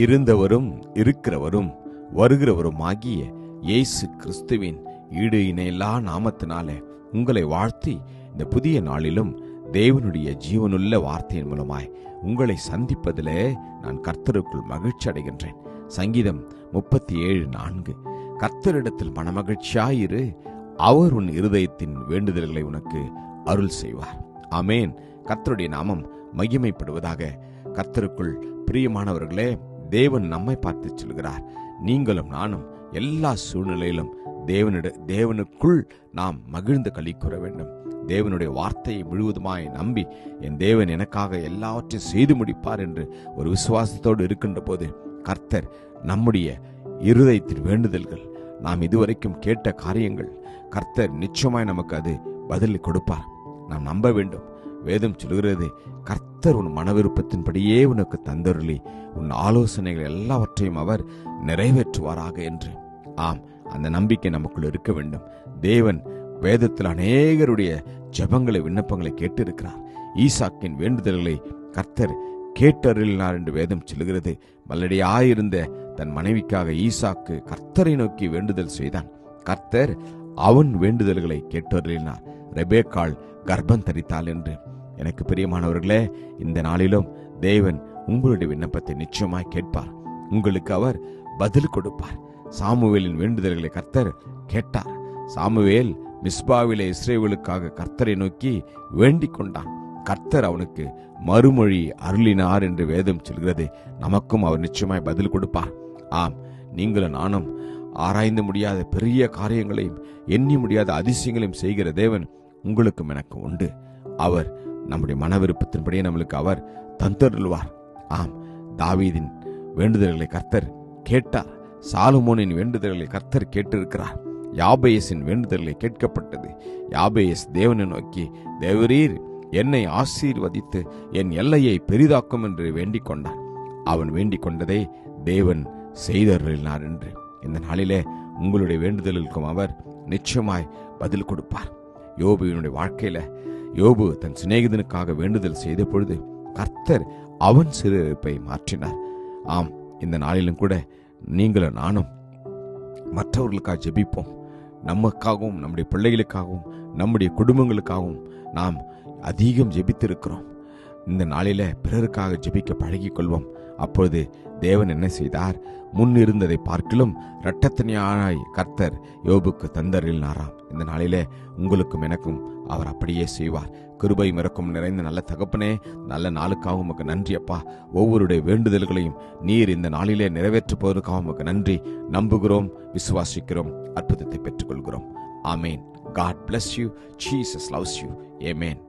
இருந்தவரும் இருக்கிறவரும் வருகிறவரும் ஆகிய இயேசு கிறிஸ்துவின் ஈடு இணையில்லா நாமத்தினாலே உங்களை வாழ்த்தி இந்த புதிய நாளிலும் தேவனுடைய ஜீவனுள்ள வார்த்தையின் மூலமாய் உங்களை சந்திப்பதிலே நான் கர்த்தருக்குள் மகிழ்ச்சி அடைகின்றேன். சங்கீதம் முப்பத்தி ஏழு நான்கு. கர்த்தரிடத்தில் மனமகிழ்ச்சியாயிரு அவர் உன் இருதயத்தின் வேண்டுதல்களை உனக்கு அருள் செய்வார். அமேன் கர்த்தருடைய நாமம் மகிமைப்படுவதாக கர்த்தருக்குள் பிரியமானவர்களே தேவன் நம்மை பார்த்து சொல்கிறார். நீங்களும் நானும் எல்லா சூழ்நிலையிலும் தேவனிட தேவனுக்குள் நாம் மகிழ்ந்து களி கூற வேண்டும். தேவனுடைய வார்த்தையை முழுவதுமாய் நம்பி என் தேவன் எனக்காக எல்லாவற்றையும் செய்து முடிப்பார் என்று ஒரு விசுவாசத்தோடு இருக்கின்ற போது கர்த்தர் நம்முடைய இருதயத்தின் வேண்டுதல்கள் நாம் இதுவரைக்கும் கேட்ட காரியங்கள் கர்த்தர் நிச்சயமாய் நமக்கு அது பதில் கொடுப்பார். நாம் நம்ப வேண்டும். வேதம் சொல்கிறது கர்த்தர் உன் மனவிருப்பத்தின்படியே உனக்கு தந்தருளி உன் ஆலோசனைகள் எல்லாவற்றையும் அவர் நிறைவேற்றுவாராக என்று. ஆம் அந்த நம்பிக்கை நமக்குள் இருக்க வேண்டும். தேவன் வேதத்தில் அநேகருடைய ஜெபங்களை விண்ணப்பங்களை கேட்டிருக்கிறார். ஈசாக்கின் வேண்டுதல்களை கர்த்தர் கேட்டருளினார் என்று வேதம் சொல்லுகிறது. மல்லடியாயிருந்த தன் மனைவிக்காக ஈசாக்கு கர்த்தரை நோக்கி வேண்டுதல் செய்தான். கர்த்தர் அவன் வேண்டுதல்களை கேட்டருளினார். ரெபேக்கால் கர்ப்பம் தரித்தாள் என்று. எனக்கு பிரியமானவர்களே இந்த நாளிலும் தேவன் உங்களுடைய விண்ணப்பத்தை நிச்சயமாய் கேட்பார். உங்களுக்கு அவர் பதில் கொடுப்பார். சாமுவேலின் வேண்டுதல்களை கர்த்தர் கேட்டார். சாமுவேல் மிஸ்பாவிலே இஸ்ரேவலுக்காக கர்த்தரை நோக்கி வேண்டிக் கொண்டான். கர்த்தர் அவனுக்கு மறுமொழி அருளினார் என்று வேதம் சொல்கிறது. நமக்கும் அவர் நிச்சயமாய் பதில் கொடுப்பார். ஆம் நீங்களும் நானும் ஆராய்ந்து முடியாத பெரிய காரியங்களையும் எண்ணி முடியாத அதிசயங்களையும் செய்கிற தேவன் உங்களுக்கும் எனக்கு உண்டு. அவர் நம்முடைய மன விருப்பத்தின்படியே நம்மளுக்கு அவர் தந்தருள்வார். ஆம் தாவீதின் வேண்டுதல்களை கர்த்தர் கேட்டார். சாலுமோனின் வேண்டுதல்களை கர்த்தர் கேட்டிருக்கிறார். யாபேயஸின் வேண்டுதல்களை கேட்கப்பட்டது. யாபேயஸ் தேவனை நோக்கி தேவரீர் என்னை ஆசீர்வதித்து என் எல்லையை பெரிதாக்கும் என்று வேண்டிக் கொண்டார். அவன் வேண்டிக் கொண்டதை தேவன் செய்தருளினார் என்று. இந்த நாளிலே உங்களுடைய வேண்டுதலுக்கும் அவர் நிச்சயமாய் பதில் கொடுப்பார். யோபுவினுடைய வாழ்க்கையில யோபு தன் சிநேகிதனுக்காக வேண்டுதல் செய்த பொழுது கர்த்தர் அவன் சிறுப்பை மாற்றினார். ஆம் இந்த நாளிலும் கூட நீங்களும் நானும் மற்றவர்களுக்காக ஜெபிப்போம். நமக்காகவும் நம்முடைய பிள்ளைகளுக்காகவும் நம்முடைய குடும்பங்களுக்காகவும் நாம் அதிகம் ஜெபித்திருக்கிறோம். இந்த நாளில பிறருக்காக ஜெபிக்க பழகிக் கொள்வோம் அப்பொழுது தேவன் என்ன செய்தார்? முன் இருந்ததை பார்க்கிலும் இரட்டத்தனியானாய் கர்த்தர் யோபுக்கு தந்தரில்னாராம் இந்த நாளிலே உங்களுக்கும் எனக்கும் அவர் அப்படியே செய்வார். கிருபை மிறக்கும் நிறைந்த நல்ல தகப்பனே நல்ல நாளுக்காக உமக்கு நன்றி அப்பா. ஒவ்வொருடைய வேண்டுதல்களையும் நீர் இந்த நாளிலே நிறைவேற்றுப்பதற்காக உமக்கு நன்றி நம்புகிறோம் விசுவாசிக்கிறோம் அற்புதத்தை பெற்றுக்கொள்கிறோம். ஆமேன். God bless you Jesus loves you amen